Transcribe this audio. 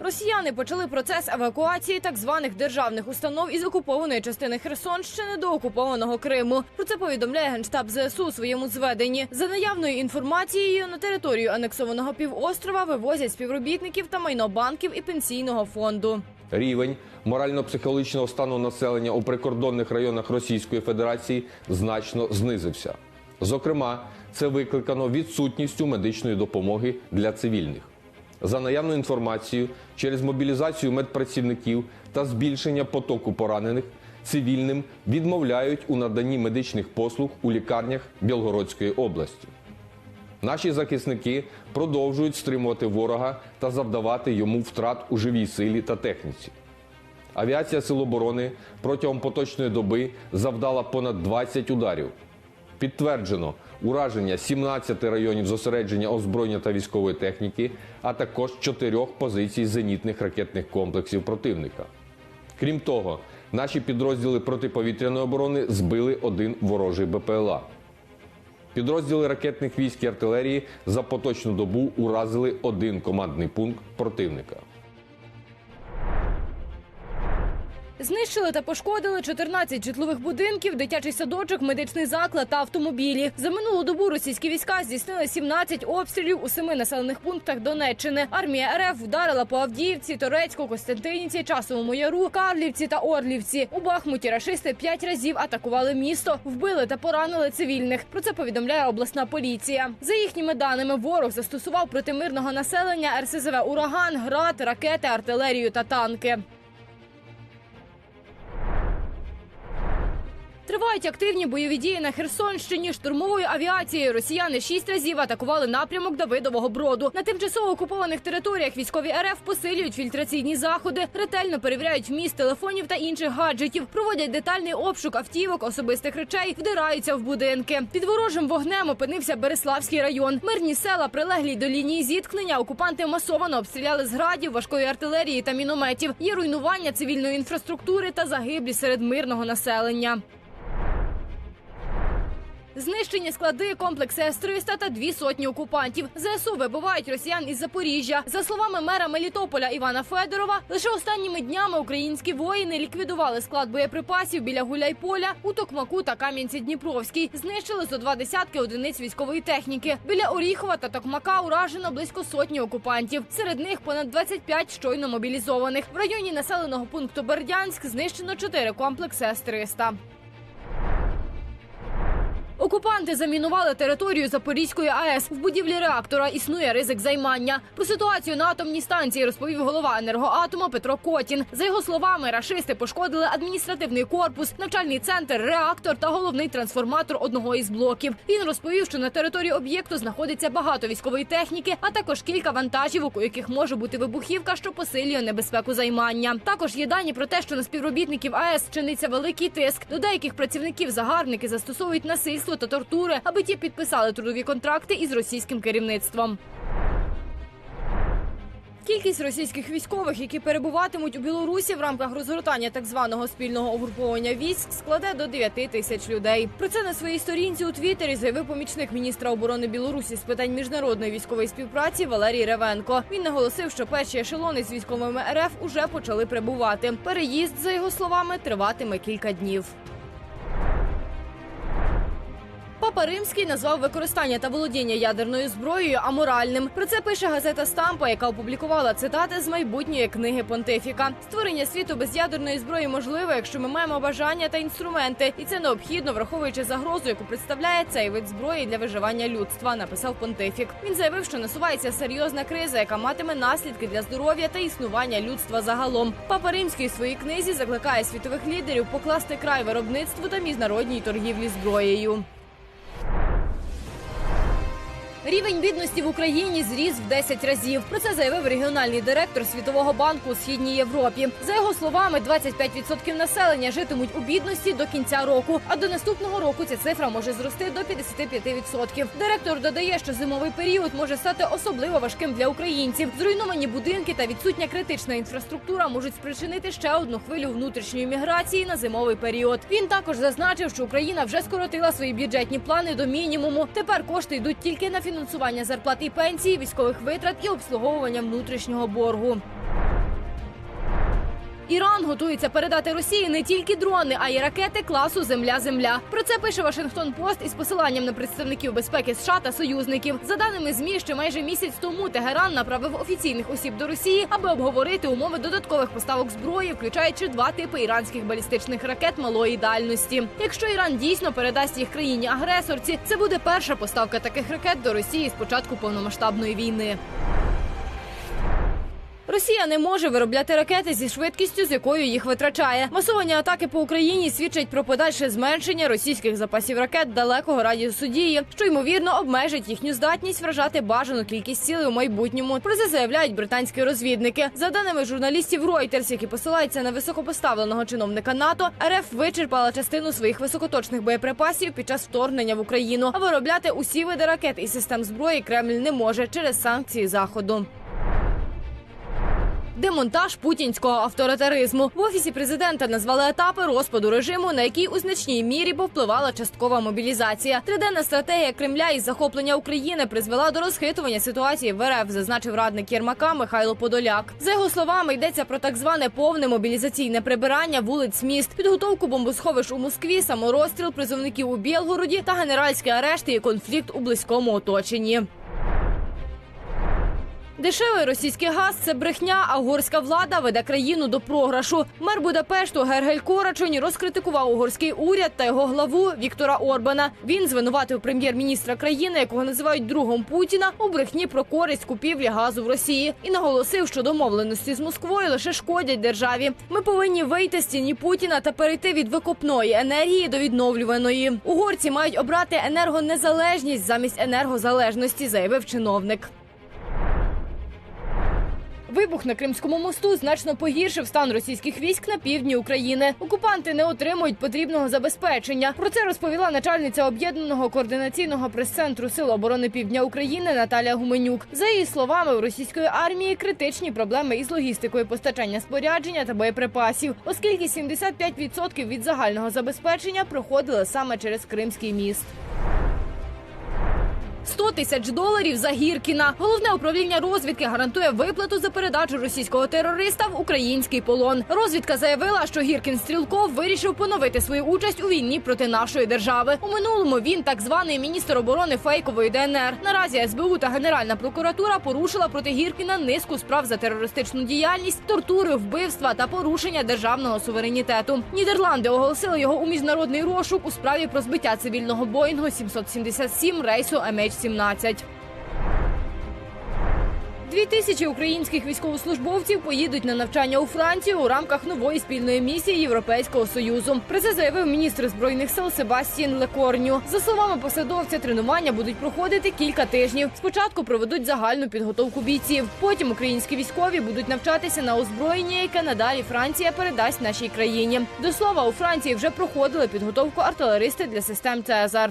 Росіяни почали процес евакуації так званих державних установ із окупованої частини Херсонщини до окупованого Криму. Про це повідомляє генштаб ЗСУ у своєму зведенні. За наявною інформацією на територію анексованого півострова вивозять співробітників та майно банків і пенсійного фонду. Рівень морально-психологічного стану населення у прикордонних районах Російської Федерації значно знизився. Зокрема, це викликано відсутністю медичної допомоги для цивільних. За наявною інформацією, через мобілізацію медпрацівників та збільшення потоку поранених цивільним відмовляють у наданні медичних послуг у лікарнях Білгородської області. Наші захисники продовжують стримувати ворога та завдавати йому втрат у живій силі та техніці. Авіація Сил оборони протягом поточної доби завдала понад 20 ударів. Підтверджено ураження 17 районів зосередження озброєння та військової техніки, а також чотирьох позицій зенітних ракетних комплексів противника. Крім того, наші підрозділи протиповітряної оборони збили один ворожий БПЛА. Підрозділи ракетних військ і артилерії за поточну добу уразили один командний пункт противника. Знищили та пошкодили 14 житлових будинків, дитячий садочок, медичний заклад та автомобілі. За минулу добу російські війська здійснили 17 обстрілів у семи населених пунктах Донеччини. Армія РФ вдарила по Авдіївці, Торецьку, Костянтинівці, Часовому Яру, Карлівці та Орлівці. У Бахмуті рашисти п'ять разів атакували місто, вбили та поранили цивільних. Про це повідомляє обласна поліція. За їхніми даними, ворог застосував проти мирного населення РСЗВ ураган, град, ракети, артилерію та танки. Тривають активні бойові дії на Херсонщині. Штурмовою авіацією росіяни шість разів атакували напрямок Давидового броду. На тимчасово окупованих територіях військові РФ посилюють фільтраційні заходи, ретельно перевіряють вміст телефонів та інших гаджетів, проводять детальний обшук автівок, особистих речей, вдираються в будинки. Під ворожим вогнем опинився Береславський район. Мирні села, прилеглі до лінії зіткнення, окупанти масово обстріляли з градів, важкої артилерії та мінометів. Є руйнування цивільної інфраструктури та загиблі серед мирного населення. Знищені склади, комплекси С-300 та дві сотні окупантів. ЗСУ вибивають росіян із Запоріжжя. За словами мера Мелітополя Івана Федорова, лише останніми днями українські воїни ліквідували склад боєприпасів біля Гуляйполя у Токмаку та Кам'янці-Дніпровський. Знищили зо два десятки одиниць військової техніки. Біля Оріхова та Токмака уражено близько сотні окупантів. Серед них понад 25 щойно мобілізованих. В районі населеного пункту Бердянськ знищено чотири комплекси С-300. Окупанти замінували територію Запорізької АЕС. В будівлі реактора існує ризик займання. Про ситуацію на атомній станції розповів голова енергоатома Петро Котін. За його словами, рашисти пошкодили адміністративний корпус, навчальний центр, реактор та головний трансформатор одного із блоків. Він розповів, що на території об'єкту знаходиться багато військової техніки, а також кілька вантажівок, у яких може бути вибухівка, що посилює небезпеку займання. Також є дані про те, що на співробітників АЕС чиниться великий тиск. До деяких працівників загарбники застосовують насильство та тортури, аби ті підписали трудові контракти із російським керівництвом. Кількість російських військових, які перебуватимуть у Білорусі в рамках розгортання так званого спільного угруповання військ, складе до 9 тисяч людей. Про це на своїй сторінці у Твіттері заявив помічник міністра оборони Білорусі з питань міжнародної військової співпраці Валерій Ревенко. Він наголосив, що перші ешелони з військовими РФ уже почали прибувати. Переїзд, за його словами, триватиме кілька днів. Римський назвав використання та володіння ядерною зброєю аморальним. Про це пише газета Стампа, яка опублікувала цитати з майбутньої книги Понтифіка. Створення світу без ядерної зброї можливе, якщо ми маємо бажання та інструменти, і це необхідно, враховуючи загрозу, яку представляє цей вид зброї для виживання людства. Написав Понтифік. Він заявив, що насувається серйозна криза, яка матиме наслідки для здоров'я та існування людства загалом. Папа Римський у своїй книзі закликає світових лідерів покласти край виробництву та міжнародній торгівлі зброєю. Рівень бідності в Україні зріс в 10 разів. Про це заявив регіональний директор Світового банку у східній Європі. За його словами, 25% населення житимуть у бідності до кінця року. А до наступного року ця цифра може зрости до 55%. Директор додає, що зимовий період може стати особливо важким для українців. Зруйновані будинки та відсутня критична інфраструктура можуть спричинити ще одну хвилю внутрішньої міграції на зимовий період. Він також зазначив, що Україна вже скоротила свої бюджетні плани до мінімуму. Тепер кошти йдуть тільки на фінансування зарплат і пенсій, військових витрат і обслуговування внутрішнього боргу. Іран готується передати Росії не тільки дрони, а й ракети класу Земля-Земля. Про це пише Вашингтон Пост із посиланням на представників безпеки США та союзників. За даними змі, ще майже місяць тому Тегеран направив офіційних осіб до Росії, аби обговорити умови додаткових поставок зброї, включаючи два типи іранських балістичних ракет малої дальності. Якщо Іран дійсно передасть їх країні агресорці, це буде перша поставка таких ракет до Росії з початку повномасштабної війни. Росія не може виробляти ракети зі швидкістю, з якою їх витрачає. Масовані атаки по Україні свідчать про подальше зменшення російських запасів ракет далекого радіусу дії, що ймовірно обмежить їхню здатність вражати бажану кількість цілей у майбутньому. Про це заявляють британські розвідники. За даними журналістів Reuters, які посилаються на високопоставленого чиновника НАТО, РФ вичерпала частину своїх високоточних боєприпасів під час вторгнення в Україну. А виробляти усі види ракет і систем зброї Кремль не може через санкції заходу. Демонтаж путінського авторитаризму в офісі президента назвали етапи розпаду режиму, на який у значній мірі повпливала часткова мобілізація. Триденна стратегія Кремля із захоплення України призвела до розхитування ситуації в РФ, зазначив радник Єрмака Михайло Подоляк. За його словами, йдеться про так зване повне мобілізаційне прибирання вулиць міст, підготовку бомбосховищ у Москві, саморозстріл призовників у Білгороді та генеральські арешти і конфлікт у близькому оточенні. Дешевий російський газ це брехня, а угорська влада веде країну до програшу. Мер Будапешту Гергель Корачунь розкритикував угорський уряд та його главу Віктора Орбана. Він звинуватив прем'єр-міністра країни, якого називають другом Путіна, у брехні про користь купівлі газу в Росії і наголосив, що домовленості з Москвою лише шкодять державі. Ми повинні вийти з тіні Путіна та перейти від викопної енергії до відновлюваної. Угорці мають обрати енергонезалежність замість енергозалежності, заявив чиновник. Вибух на Кримському мосту значно погіршив стан російських військ на півдні України. Окупанти не отримують потрібного забезпечення. Про це розповіла начальниця об'єднаного координаційного прес-центру Сил оборони Півдня України Наталя Гуменюк. За її словами, у російської армії критичні проблеми із логістикою постачання спорядження та боєприпасів, оскільки 75% від загального забезпечення проходили саме через Кримський міст. 100 тисяч доларів за Гіркіна. Головне управління розвідки гарантує виплату за передачу російського терориста в український полон. Розвідка заявила, що Гіркін Стрілков вирішив поновити свою участь у війні проти нашої держави. У минулому він так званий міністр оборони фейкової ДНР. Наразі СБУ та Генеральна прокуратура порушила проти Гіркіна низку справ за терористичну діяльність, тортури, вбивства та порушення державного суверенітету. Нідерланди оголосили його у міжнародний розшук у справі про збиття цивільного Боїнгу 777 рейсу MH17. Дві тисячі українських військовослужбовців поїдуть на навчання у Францію у рамках нової спільної місії Європейського союзу. Про це заявив міністр збройних сил Себастьян Лекорню. За словами посадовця, тренування будуть проходити кілька тижнів. Спочатку проведуть загальну підготовку бійців. Потім українські військові будуть навчатися на озброєння, яке надалі Франція передасть нашій країні. До слова, у Франції вже проходили підготовку артилеристи для систем Цезар.